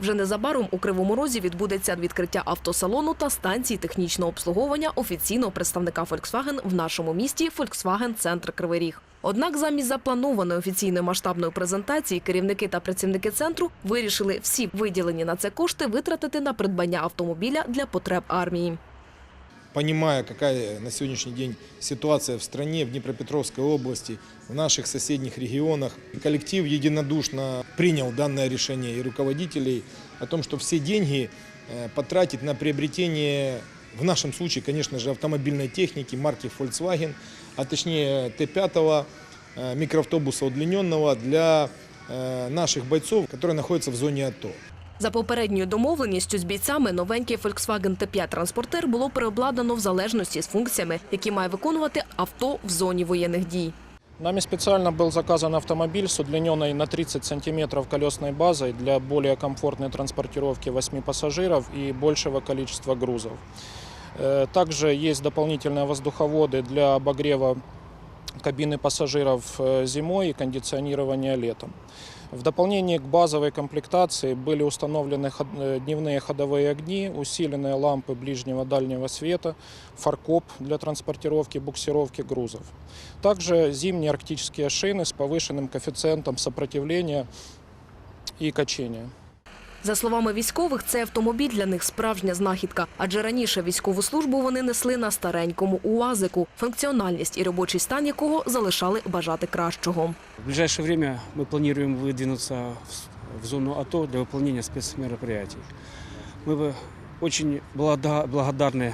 Вже незабаром у Кривому Розі відбудеться відкриття автосалону та станції технічного обслуговування офіційного представника Volkswagen в нашому місті Volkswagen Центр Кривий Ріг. Однак замість запланованої офіційної масштабної презентації керівники та працівники центру вирішили всі виділені на це кошти витратити на придбання автомобіля для потреб армії понимая, какая на сегодняшний день ситуация в стране, в Днепропетровской области, в наших соседних регионах, коллектив единодушно принял данное решение и руководителей о том, что все деньги э, потратить на приобретение, в нашем случае, конечно же, автомобильной техники марки Volkswagen, а точнее Т5 э, микроавтобуса удлиненного для э, наших бойцов, которые находятся в зоне АТО. За попередньою домовленістю з бійцями новенький Volkswagen T5 транспортер було переобладнано в залежності з функціями, які має виконувати авто в зоні воєнних дій. Нами специально был заказан автомобиль с удлиненной на 30 сантиметров колесной базой для более комфортной транспортировки 8 пассажиров и большего количества грузов. Э, Также есть дополнительные воздуховоды для обогрева кабины пассажиров э, зимой и кондиционирования летом. В дополнение к базовой комплектации были установлены э, дневные ходовые огни, усиленные лампы ближнего дальнего света, фаркоп для транспортировки и буксировки грузов. Также зимние арктические шины с повышенным коэффициентом сопротивления и качения. За словами військових, цей автомобіль для них справжня знахідка, адже раніше військову службу вони несли на старенькому УАЗику, функціональність і робочий стан якого залишали бажати кращого. В ближайшее время мы планируем выдвинуться в- в зону АТО для выполнения спецмероприятий. Мы бы очень благода- благодарны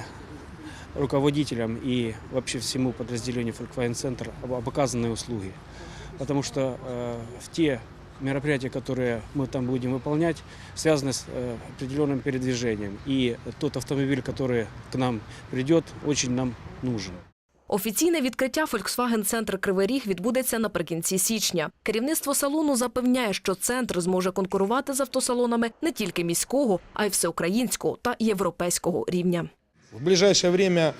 руководителям и вообще всему подразделению Volkswagen Центр об об оказанной услуги. Потому что э, в те мероприятия, которые мы там будем выполнять, связаны с э, определенным передвижением. И тот автомобиль, который к нам придет, очень нам нужен. Офіційне відкриття Volkswagen Центр Кривий Ріг відбудеться наприкінці січня. Керівництво салону запевняє, що центр зможе конкурувати з автосалонами не тільки міського, а й всеукраїнського та європейського рівня. В ближайшее время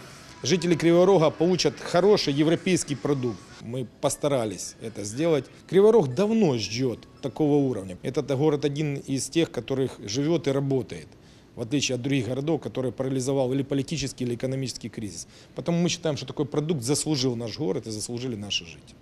жители Кривого Рога получат хороший европейский продукт. Мы постарались это сделать. Кривой Рог давно ждет такого уровня. Это город один из тех, которых живет и работает. В отличие от других городов, которые парализовал или политический, или экономический кризис. Поэтому мы считаем, что такой продукт заслужил наш город и заслужили наши жители.